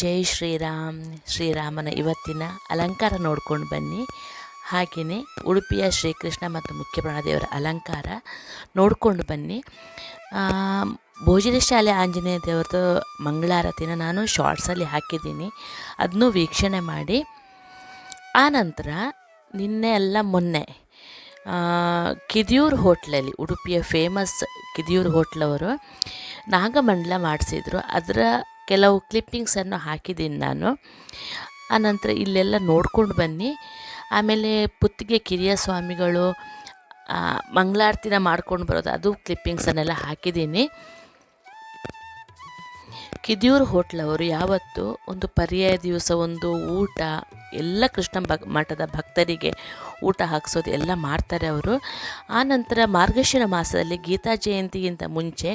ಜೈ ಶ್ರೀರಾಮ್, ಶ್ರೀರಾಮನ ಇವತ್ತಿನ ಅಲಂಕಾರ ನೋಡ್ಕೊಂಡು ಬನ್ನಿ. ಹಾಗೆಯೇ ಉಡುಪಿಯ ಶ್ರೀಕೃಷ್ಣ ಮತ್ತು ಮುಖ್ಯ ಪ್ರಾಣದೇವರ ಅಲಂಕಾರ ನೋಡಿಕೊಂಡು ಬನ್ನಿ. ಭೋಜನ ಶಾಲೆ ಆಂಜನೇಯ ದೇವರದು ಮಂಗಳಾರತಿನ ನಾನು ಶಾರ್ಟ್ಸಲ್ಲಿ ಹಾಕಿದ್ದೀನಿ. ಅದನ್ನು ವೀಕ್ಷಣೆ ಮಾಡಿ. ಆನಂತರ ನಿನ್ನೆ ಅಲ್ಲ ಮೊನ್ನೆ ಕಿದಿಯೂರು ಹೋಟ್ಲಲ್ಲಿ, ಉಡುಪಿಯ ಫೇಮಸ್ ಕಿದಿಯೂರು ಹೋಟ್ಲವರು ನಾಗಮಂಡಲ ಮಾಡಿಸಿದ್ರು. ಅದರ ಕೆಲವು ಕ್ಲಿಪ್ಪಿಂಗ್ಸನ್ನು ಹಾಕಿದ್ದೀನಿ ನಾನು. ಆನಂತರ ಇಲ್ಲೆಲ್ಲ ನೋಡ್ಕೊಂಡು ಬನ್ನಿ. ಆಮೇಲೆ ಪುತ್ತಿಗೆ ಕಿರಿಯ ಸ್ವಾಮಿಗಳು ಮಂಗಳಾರ್ತಿನ ಮಾಡ್ಕೊಂಡು ಬರೋದು, ಅದು ಕ್ಲಿಪ್ಪಿಂಗ್ಸನ್ನೆಲ್ಲ ಹಾಕಿದ್ದೀನಿ. ಕಿದಿಯೂರು ಹೋಟ್ಲವರು ಯಾವತ್ತು ಒಂದು ಪರ್ಯಾಯ ದಿವಸ ಒಂದು ಊಟ ಎಲ್ಲ ಕೃಷ್ಣ ಭಕ್ ಮಠದ ಭಕ್ತರಿಗೆ ಊಟ ಹಾಕ್ಸೋದು ಎಲ್ಲ ಮಾಡ್ತಾರೆ ಅವರು. ಆನಂತರ ಮಾರ್ಗಶಿರ ಮಾಸದಲ್ಲಿ ಗೀತಾ ಜಯಂತಿಗಿಂತ ಮುಂಚೆ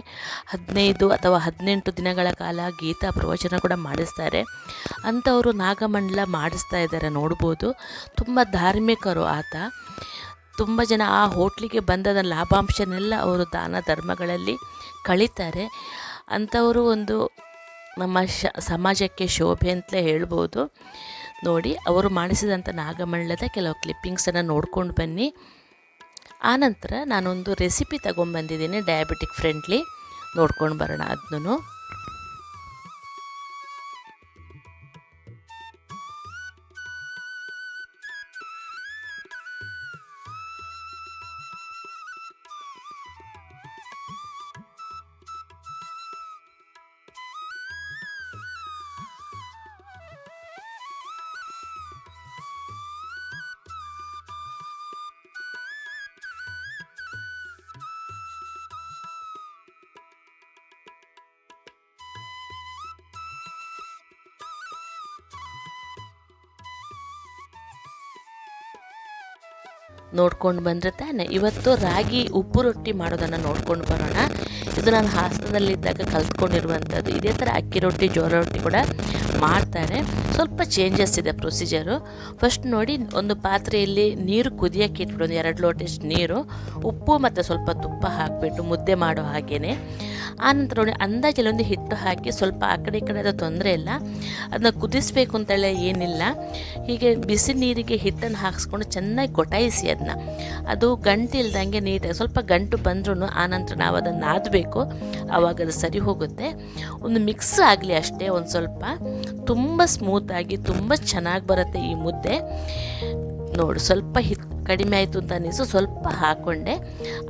ಹದಿನೈದು ಅಥವಾ ಹದಿನೆಂಟು ದಿನಗಳ ಕಾಲ ಗೀತಾ ಪ್ರವಚನ ಕೂಡ ಮಾಡಿಸ್ತಾರೆ. ಅಂಥವರು ನಾಗಮಂಡಲ ಮಾಡಿಸ್ತಾ ಇದ್ದಾರೆ ನೋಡ್ಬೋದು. ತುಂಬ ಧಾರ್ಮಿಕರು ಆತ. ತುಂಬ ಜನ ಆ ಹೋಟ್ಲಿಗೆ ಬಂದದ ಲಾಭಾಂಶನೆಲ್ಲ ಅವರು ದಾನ ಧರ್ಮಗಳಲ್ಲಿ ಕಳೀತಾರೆ. ಅಂಥವರು ಒಂದು ನಮ್ಮ ಶ ಸಮಾಜಕ್ಕೆ ಶೋಭೆ ಅಂತಲೇ ಹೇಳ್ಬೋದು. ನೋಡಿ, ಅವರು ಮಾಡಿಸಿದಂಥ ನಾಗಮಳ್ಳದ ಕೆಲವು ಕ್ಲಿಪ್ಪಿಂಗ್ಸನ್ನು ನೋಡ್ಕೊಂಡು ಬನ್ನಿ. ಆನಂತರ ನಾನೊಂದು ರೆಸಿಪಿ ತಗೊಂಡ್ಬಂದಿದ್ದೀನಿ ಡಯಾಬಿಟಿಕ್ ಫ್ರೆಂಡ್ಲಿ ನೋಡ್ಕೊಂಡು ಬರೋಣ ಅದನ್ನು. ನೋಡ್ಕೊಂಡು ಬಂದರೆ ತಾನೆ. ಇವತ್ತು ರಾಗಿ ಉಪ್ಪು ರೊಟ್ಟಿ ಮಾಡೋದನ್ನು ನೋಡ್ಕೊಂಡು ಬರೋಣ. ಇದು ನಾನು ಹಾಸನದಲ್ಲಿದ್ದಾಗ ಕಲ್ತ್ಕೊಂಡಿರುವಂಥದ್ದು. ಇದೇ ಥರ ಅಕ್ಕಿ ರೊಟ್ಟಿ, ಜೋಳ ರೊಟ್ಟಿ ಕೂಡ ಮಾಡ್ತಾರೆ. ಸ್ವಲ್ಪ ಚೇಂಜಸ್ ಇದೆ ಪ್ರೊಸೀಜರು ಫಸ್ಟ್ ನೋಡಿ, ಒಂದು ಪಾತ್ರೆಯಲ್ಲಿ ನೀರು ಕುದಿಯೋಕ್ಕೆ ಇಟ್ಬಿಡೋದು ಎರಡು ಲೋಟಷ್ಟು ನೀರು. ಉಪ್ಪು ಮತ್ತು ಸ್ವಲ್ಪ ತುಪ್ಪ ಹಾಕಿಬಿಟ್ಟು ಮುದ್ದೆ ಮಾಡೋ ಹಾಗೇ ಆನಂತರ ನೋಡಿ, ಅಂದಾಜಲ್ಲಿ ಹಿಟ್ಟು ಹಾಕಿ ಸ್ವಲ್ಪ ಆ ಕಡೆ ಈ ಕಡೆ ಅದು ತೊಂದರೆ ಇಲ್ಲ. ಅದನ್ನ ಕುದಿಸ್ಬೇಕು ಅಂತೇಳಿ ಏನಿಲ್ಲ. ಹೀಗೆ ಬಿಸಿ ನೀರಿಗೆ ಹಿಟ್ಟನ್ನು ಹಾಕಿಸ್ಕೊಂಡು ಚೆನ್ನಾಗಿ ಗೊಟಾಯಿಸಿ ಅದನ್ನ ಅದು ಗಂಟು ಇಲ್ದಂಗೆ ನೀಟಾಗಿ ಸ್ವಲ್ಪ ಗಂಟು ಬಂದ್ರೂ ಆನಂತರ ನಾವು ಅದನ್ನು ನಾದಬೇಕು. ಆವಾಗ ಅದು ಸರಿ ಹೋಗುತ್ತೆ. ಒಂದು ಮಿಕ್ಸ್ ಆಗಲಿ ಅಷ್ಟೇ ಒಂದು ಸ್ವಲ್ಪ. ತುಂಬ ಸ್ಮೂತಾಗಿ ತುಂಬ ಚೆನ್ನಾಗಿ ಬರುತ್ತೆ ಈ ಮುದ್ದೆ. ನೋಡು, ಸ್ವಲ್ಪ ಹಿತ್ ಕಡಿಮೆ ಆಯಿತು ಅಂತ ಅನಿಸು, ಸ್ವಲ್ಪ ಹಾಕ್ಕೊಂಡೆ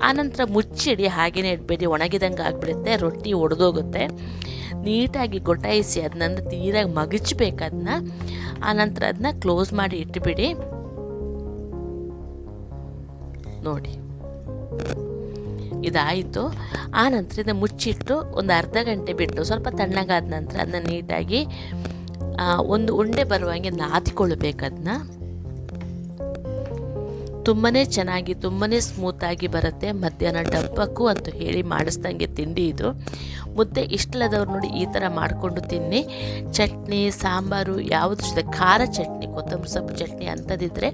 ಆನಂತರ ಮುಚ್ಚಿಡಿ ಹಾಗೆಯೇ ಇಡಬೇಡಿ, ಒಣಗಿದಂಗೆ ಆಗಿಬಿಡುತ್ತೆ, ರೊಟ್ಟಿ ಒಡೆದೋಗುತ್ತೆ. ನೀಟಾಗಿ ಗೊಟಾಯಿಸಿ ಅದನ್ನ ತೀರಾಗಿ ಮಗಚ್ಬೇಕು ಅದನ್ನ ಆನಂತರ ಅದನ್ನ ಕ್ಲೋಸ್ ಮಾಡಿ ಇಟ್ಬಿಡಿ. ನೋಡಿ. ಇದಾಯಿತು. ಆ ನಂತರ ಇದನ್ನ ಮುಚ್ಚಿಟ್ಟು ಒಂದು ಅರ್ಧ ಗಂಟೆ ಬಿಟ್ಟು ಸ್ವಲ್ಪ ತಣ್ಣಗಾದ ನಂತರ ಅದನ್ನ ನೀಟಾಗಿ ಒಂದು ಉಂಡೆ ಬರುವಂಗೆ ನಾದಿಕೊಳ್ಬೇಕು ಅದನ್ನ ತುಂಬಾ ಚೆನ್ನಾಗಿ ತುಂಬಾ ಸ್ಮೂತಾಗಿ ಬರುತ್ತೆ. ಮಧ್ಯಾಹ್ನ ಡಬ್ಬಕ್ಕೂ ಅಂತ ಹೇಳಿ ಮಾಡಿಸ್ದಂಗೆ ತಿಂಡಿ ಇದು. ಮುದ್ದೆ ಇಷ್ಟಲ್ಲದವ್ರು ನೋಡಿ ಈ ಥರ ಮಾಡಿಕೊಂಡು ತಿನ್ನಿ. ಚಟ್ನಿ, ಸಾಂಬಾರು, ಯಾವುದು ಜೊತೆ ಖಾರ ಚಟ್ನಿ, ಕೊತ್ತಂಬರಿ ಸೊಪ್ಪು ಚಟ್ನಿ ಅಂಥದ್ದಿದ್ರೆ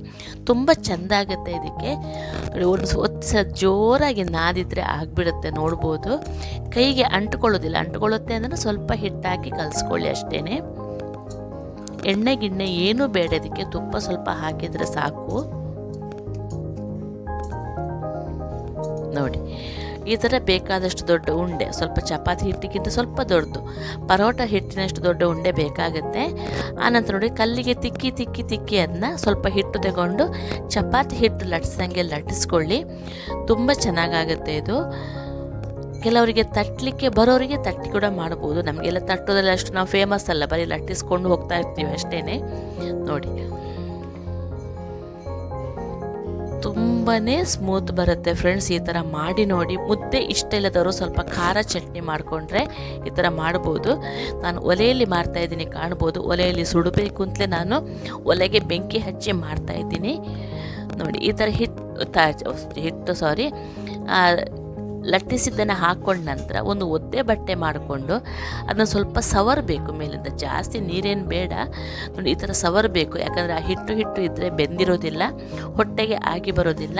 ತುಂಬ ಚೆಂದ ಆಗುತ್ತೆ ಇದಕ್ಕೆ ಒಂದು ಹೊತ್ತು ಜೋರಾಗಿ ನಾದಿದ್ರೆ ಆಗಿಬಿಡುತ್ತೆ ನೋಡ್ಬೋದು. ಕೈಗೆ ಅಂಟ್ಕೊಳ್ಳೋದಿಲ್ಲ. ಅಂಟ್ಕೊಳ್ಳುತ್ತೆ ಅಂದರೆ ಸ್ವಲ್ಪ ಹಿಟ್ಟಾಕಿ ಕಲಿಸ್ಕೊಳ್ಳಿ ಅಷ್ಟೇ ಎಣ್ಣೆ ಗಿಣ್ಣೆ ಏನೂ ಬೇಡ ಇದಕ್ಕೆ. ತುಪ್ಪ ಸ್ವಲ್ಪ ಹಾಕಿದರೆ ಸಾಕು. ನೋಡಿ. ಈ ಥರ ಬೇಕಾದಷ್ಟು ದೊಡ್ಡ ಉಂಡೆ, ಸ್ವಲ್ಪ ಚಪಾತಿ ಹಿಟ್ಟಿಗಿಂತ ಸ್ವಲ್ಪ ದೊಡ್ಡದು. ಪರೋಟ ಹಿಟ್ಟಿನಷ್ಟು ದೊಡ್ಡ ಉಂಡೆ ಬೇಕಾಗುತ್ತೆ. ಆನಂತರ ನೋಡಿ ಕಲ್ಲಿಗೆ ತಿಕ್ಕಿ ತಿಕ್ಕಿ ತಿಕ್ಕಿ ಅದನ್ನ ಸ್ವಲ್ಪ ಹಿಟ್ಟು ತಗೊಂಡು ಚಪಾತಿ ಹಿಟ್ಟು ಲಟ್ಸ್ದಂಗೆ ಲಟ್ಟಿಸ್ಕೊಳ್ಳಿ ತುಂಬ ಚೆನ್ನಾಗಾಗುತ್ತೆ ಇದು. ಕೆಲವರಿಗೆ ತಟ್ಟಲಿಕ್ಕೆ ಬರೋರಿಗೆ ತಟ್ಟಿ ಕೂಡ ಮಾಡ್ಬೋದು. ನಮಗೆಲ್ಲ ತಟ್ಟೋದ್ರಲ್ಲಿ ಅಷ್ಟು ನಾವು ಫೇಮಸ್ ಅಲ್ಲ, ಬರೀ ಲಟ್ಟಿಸ್ಕೊಂಡು ಹೋಗ್ತಾ ಇರ್ತೀವಿ ಅಷ್ಟೇ ನೋಡಿ. ತುಂಬಾ ಸ್ಮೂತ್ ಬರುತ್ತೆ ಫ್ರೆಂಡ್ಸ್ ಈ ಥರ ಮಾಡಿ ನೋಡಿ. ಮುದ್ದೆ ಇಷ್ಟ ಇಲ್ಲದವರು ಸ್ವಲ್ಪ ಖಾರ ಚಟ್ನಿ ಮಾಡಿಕೊಂಡ್ರೆ ಈ ಥರ ಮಾಡ್ಬೋದು. ನಾನು ಒಲೆಯಲ್ಲಿ ಮಾಡ್ತಾ ಇದ್ದೀನಿ, ಕಾಣ್ಬೋದು. ಒಲೆಯಲ್ಲಿ ಸುಡಬೇಕು ಅಂತಲೇ ನಾನು ಒಲೆಗೆ ಬೆಂಕಿ ಹಚ್ಚಿ ಮಾಡ್ತಾ ಇದ್ದೀನಿ. ನೋಡಿ, ಈ ಥರ ಹಿಟ್ಟು ಹಿಟ್ಟು ಸಾರಿ ಲಟ್ಟಿಸಿದ್ದನ್ನು ಹಾಕ್ಕೊಂಡ ನಂತರ ಒಂದು ಒದ್ದೆ ಬಟ್ಟೆ ಮಾಡಿಕೊಂಡು ಅದನ್ನು ಸ್ವಲ್ಪ ಸವರಬೇಕು ಮೇಲಿಂದ. ಜಾಸ್ತಿ ನೀರೇನು ಬೇಡ. ನೋಡಿ, ಈ ಥರ ಸವರಬೇಕು. ಯಾಕಂದರೆ ಆ ಹಿಟ್ಟು ಹಿಟ್ಟು ಇದ್ದರೆ ಬೆಂದಿರೋದಿಲ್ಲ, ಹೊಟ್ಟೆಗೆ ಆಗಿ ಬರೋದಿಲ್ಲ.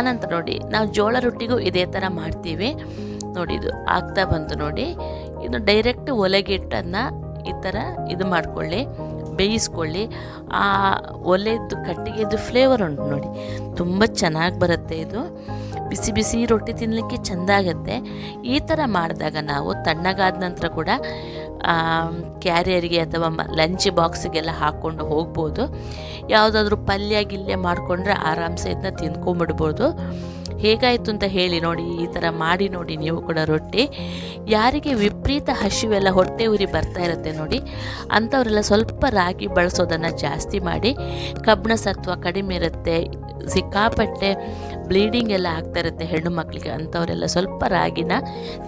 ಆನಂತರ ನೋಡಿ, ನಾವು ಜೋಳ ರೊಟ್ಟಿಗೂ ಇದೇ ಥರ ಮಾಡ್ತೀವಿ. ನೋಡಿ, ಇದು ಆಗ್ತಾ ಬಂತು ನೋಡಿ. ಇದು ಡೈರೆಕ್ಟ್ ಒಲೆಗೆ ಈ ಥರ ಇದು ಮಾಡಿಕೊಳ್ಳಿ, ಬೇಯಿಸ್ಕೊಳ್ಳಿ. ಆ ಒಲೆಯದ್ದು ಕಟ್ಟಿಗೆದು ಫ್ಲೇವರ್ ಉಂಟು ನೋಡಿ. ತುಂಬ ಚೆನ್ನಾಗಿ ಬರುತ್ತೆ ಇದು. ಬಿಸಿ ಬಿಸಿ ರೊಟ್ಟಿ ತಿನ್ನಲಿಕ್ಕೆ ಚೆಂದ ಆಗುತ್ತೆ. ಈ ಥರ ಮಾಡಿದಾಗ ನಾವು ತಣ್ಣಗಾದ ನಂತರ ಕೂಡ ಕ್ಯಾರಿಯರ್ಗೆ ಅಥವಾ ಲಂಚ್ ಬಾಕ್ಸಿಗೆಲ್ಲ ಹಾಕ್ಕೊಂಡು ಹೋಗ್ಬೋದು. ಯಾವುದಾದ್ರೂ ಪಲ್ಯ ಗಿಲ್ಯ ಮಾಡಿಕೊಂಡ್ರೆ ಆರಾಮ್ಸೆ ಇದನ್ನ ತಿನ್ಕೊಂಬಿಡ್ಬೋದು. ಹೇಗಾಯಿತು ಅಂತ ಹೇಳಿ ನೋಡಿ, ಈ ಥರ ಮಾಡಿ ನೋಡಿ ನೀವು ಕೂಡ ರೊಟ್ಟಿ. ಯಾರಿಗೆ ವಿಪರೀತ ಹಸಿವೆಲ್ಲ ಹೊಟ್ಟೆ ಉರಿ ಬರ್ತಾ ಇರುತ್ತೆ ನೋಡಿ, ಅಂಥವರೆಲ್ಲ ಸ್ವಲ್ಪ ರಾಗಿ ಬಳಸೋದನ್ನು ಜಾಸ್ತಿ ಮಾಡಿ, ಕಬ್ಬಿಣ ಸತ್ವ ಕಡಿಮೆ ಇರುತ್ತೆ, ಸಿಕ್ಕಾಪಟ್ಟೆ ಬ್ಲೀಡಿಂಗ್ ಎಲ್ಲ ಆಗ್ತಾ ಇರುತ್ತೆ ಹೆಣ್ಣು ಮಕ್ಕಳಿಗೆ ಅಂಥವರೆಲ್ಲ ಸ್ವಲ್ಪ ರಾಗಿನ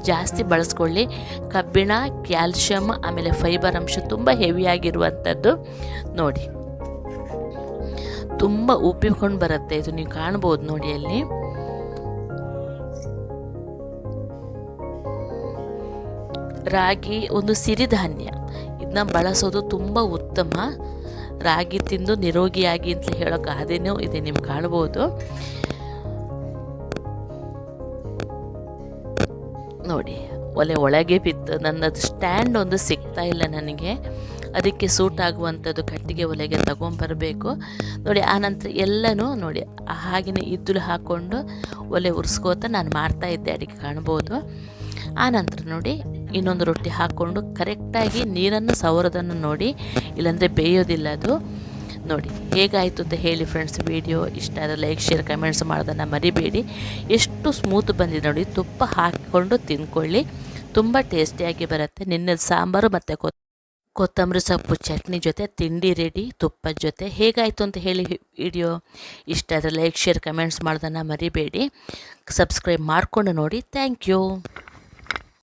ಜಾಸ್ತಿ ಬಳಸ್ಕೊಳ್ಳಿ. ಕಬ್ಬಿಣ ಕ್ಯಾಲ್ಶಿಯಮ್ ಆಮೇಲೆ ಫೈಬರ್ ಅಂಶ ತುಂಬ ಹೆವಿಯಾಗಿರುವಂಥದ್ದು ನೋಡಿ. ತುಂಬ ಉಬ್ಬಿಕೊಂಡು ಬರುತ್ತೆ ಇದು ನೀವು ಕಾಣ್ಬೋದು ನೋಡಿ ಅಲ್ಲಿ. ರಾಗಿ ಒಂದು ಸಿರಿಧಾನ್ಯ. ಇದನ್ನ ಬಳಸೋದು ತುಂಬ ಉತ್ತಮ. ರಾಗಿ ತಿಂದು ನಿರೋಗಿಯಾಗಿ ಅಂತ ಹೇಳೋಕೆ ಆದೇನೂ ಇದೆ ನಿಮ್ಗೆ ಕಾಣ್ಬೋದು. ನೋಡಿ, ಒಲೆ ಒಳಗೆ ಬಿತ್ತು ನನ್ನದು ಸ್ಟ್ಯಾಂಡ್ ಒಂದು ಸಿಗ್ತಾ ಇಲ್ಲ ನನಗೆ. ಅದಕ್ಕೆ ಸೂಟ್ ಆಗುವಂಥದ್ದು ಕಟ್ಟಿಗೆ ಒಲೆಗೆ ತಗೊಂಬರಬೇಕು. ನೋಡಿ ಆನಂತರ ಎಲ್ಲನೂ ನೋಡಿ ಹಾಗೆಯೇ ಇದ್ದುಲು ಹಾಕ್ಕೊಂಡು ಒಲೆ ಉರ್ಸ್ಕೋತ ನಾನು ಮಾಡ್ತಾ ಇದ್ದೆ, ಅಡಿಗೆ ಕಾಣ್ಬೋದು. ಆನಂತರ ನೋಡಿ, ಇನ್ನೊಂದು ರೊಟ್ಟಿ ಹಾಕ್ಕೊಂಡು ಕರೆಕ್ಟಾಗಿ ನೀರನ್ನು ಸವರೋದನ್ನು ನೋಡಿ, ಇಲ್ಲಾಂದರೆ ಬೇಯೋದಿಲ್ಲ ಅದು. ನೋಡಿ, ಹೇಗಾಯಿತು ಅಂತ ಹೇಳಿ ಫ್ರೆಂಡ್ಸ್ ವಿಡಿಯೋ ಇಷ್ಟ ಆದರೆ ಲೈಕ್ ಶೇರ್ ಕಮೆಂಟ್ಸ್ ಮಾಡೋದನ್ನು ಮರಿಬೇಡಿ. ಎಷ್ಟು ಸ್ಮೂತ್ ಬಂದಿದೆ ನೋಡಿ, ತುಪ್ಪ ಹಾಕಿಕೊಂಡು ತಿಂದ್ಕೊಳ್ಳಿ. ತುಂಬ ಟೇಸ್ಟಿಯಾಗಿ ಬರುತ್ತೆ. ನಿನ್ನೆ ಸಾಂಬಾರು ಮತ್ತು ಕೊತ್ ಕೊತ್ತಂಬರಿ ಸೊಪ್ಪು ಚಟ್ನಿ ಜೊತೆ, ತಿಂಡಿ ರೆಡಿ ತುಪ್ಪದ ಜೊತೆ. ಹೇಗಾಯಿತು ಅಂತ ಹೇಳಿ ವಿಡಿಯೋ ಇಷ್ಟ ಆದರೆ ಲೈಕ್ ಶೇರ್ ಕಮೆಂಟ್ಸ್ ಮಾಡೋದನ್ನು ಮರಿಬೇಡಿ. ಸಬ್ಸ್ಕ್ರೈಬ್ ಮಾಡಿಕೊಂಡು ನೋಡಿ. Thank you